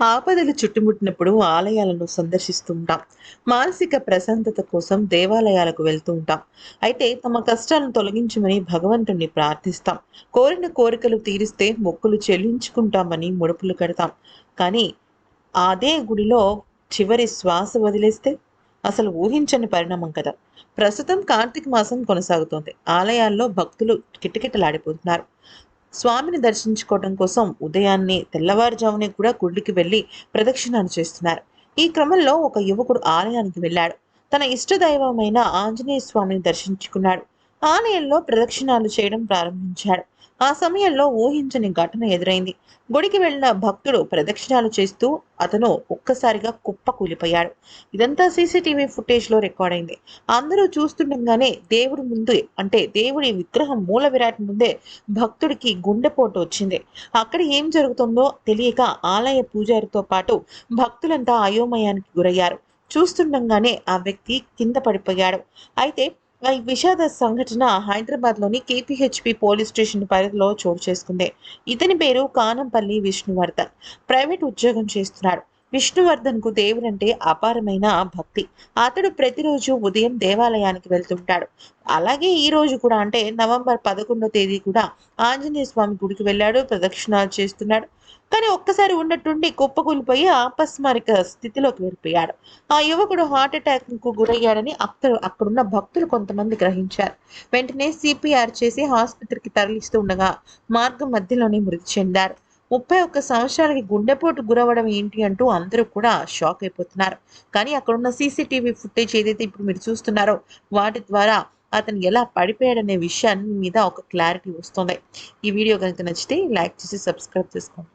ఆపదలు చుట్టుముట్టినప్పుడు ఆలయాలను సందర్శిస్తూ ఉంటాం మానసిక ప్రశాంతత కోసం దేవాలయాలకు వెళ్తూ ఉంటాం. అయితే తమ కష్టాలను తొలగించమని భగవంతుణ్ణి ప్రార్థిస్తాం. కోరిన కోరికలు తీరిస్తే మొక్కులు చెల్లించుకుంటామని ముడుపులు కడతాం. కానీ అదే గుడిలో చివరి శ్వాస వదిలేస్తే అసలు ఊహించని పరిణామం కదా. ప్రస్తుతం కార్తీక మాసం కొనసాగుతోంది. ఆలయాల్లో భక్తులు కిటకిటలాడిపోతున్నారు. స్వామిని దర్శించుకోవడం కోసం ఉదయాన్నే తెల్లవారుజామునే కూడా గుడికి వెళ్ళి ప్రదక్షిణాలు చేస్తున్నారు. ఈ క్రమంలో ఒక యువకుడు ఆలయానికి వెళ్ళాడు. తన ఇష్టదైవమైన ఆంజనేయ స్వామిని దర్శించుకున్నాడు. ఆలయంలో ప్రదక్షిణాలు చేయడం ప్రారంభించాడు. ఆ సమయంలో ఊహించని ఘటన ఎదురైంది. గుడికి వెళ్ళిన భక్తుడు ప్రదక్షిణాలు చేస్తూ అతను ఒక్కసారిగా కుప్ప కూలిపోయాడు. ఇదంతా సీసీటీవీ ఫుటేజ్లో రికార్డ్ అయింది. అందరూ చూస్తుండగానే దేవుడి ముందు అంటే దేవుడి విగ్రహం మూల విరాట్ ముందే భక్తుడికి గుండెపోటు వచ్చింది. అక్కడ ఏం జరుగుతుందో తెలియక ఆలయ పూజారితో పాటు భక్తులంతా అయోమయానికి గురయ్యారు. చూస్తుండగానే ఆ వ్యక్తి కింద పడిపోయాడు. అయితే విషాద సంఘటన హైదరాబాద్లోని కేపీహెచ్పి పోలీస్ స్టేషన్ పరిధిలో చోటు చేసుకుంది. ఇతని పేరు కానంపల్లి విష్ణువర్ధన్. ప్రైవేట్ ఉద్యోగం చేస్తున్నాడు. విష్ణువర్ధన్కు దేవుడంటే అపారమైన భక్తి. అతడు ప్రతిరోజు ఉదయం దేవాలయానికి వెళ్తుంటాడు. అలాగే ఈ రోజు కూడా అంటే నవంబర్ పదకొండో తేదీ కూడా ఆంజనేయ స్వామి గుడికి వెళ్ళాడు ప్రదక్షిణాలు చేస్తున్నాడు. కానీ ఒక్కసారి ఉన్నట్టుండి కుప్పకూలిపోయి ఆపస్మారిక స్థితిలోకి వెళ్ళిపోయాడు. ఆ యువకుడు హార్ట్ అటాక్కు గురయ్యాడని అక్కడ అక్కడున్న భక్తులు కొంతమంది గ్రహించారు. వెంటనే సిపిఆర్ చేసి ఆసుపత్రికి తరలిస్తూ ఉండగా మార్గం మధ్యలోనే మృతి చెందారు. ముప్పై ఒక్క సంవత్సరాలకి గుండెపోటు గురవడం ఏంటి అంటూ అందరూ కూడా షాక్ అయిపోతున్నారు. కానీ అక్కడున్న సీసీటీవీ ఫుటేజ్ ఏదైతే ఇప్పుడు మీరు చూస్తున్నారో వాటి ద్వారా అతను ఎలా పడిపోయాడనే విషయాన్ని మీద ఒక క్లారిటీ వస్తుంది. ఈ వీడియో కనుక నచ్చితే లైక్ చేసి సబ్స్క్రైబ్ చేసుకోండి.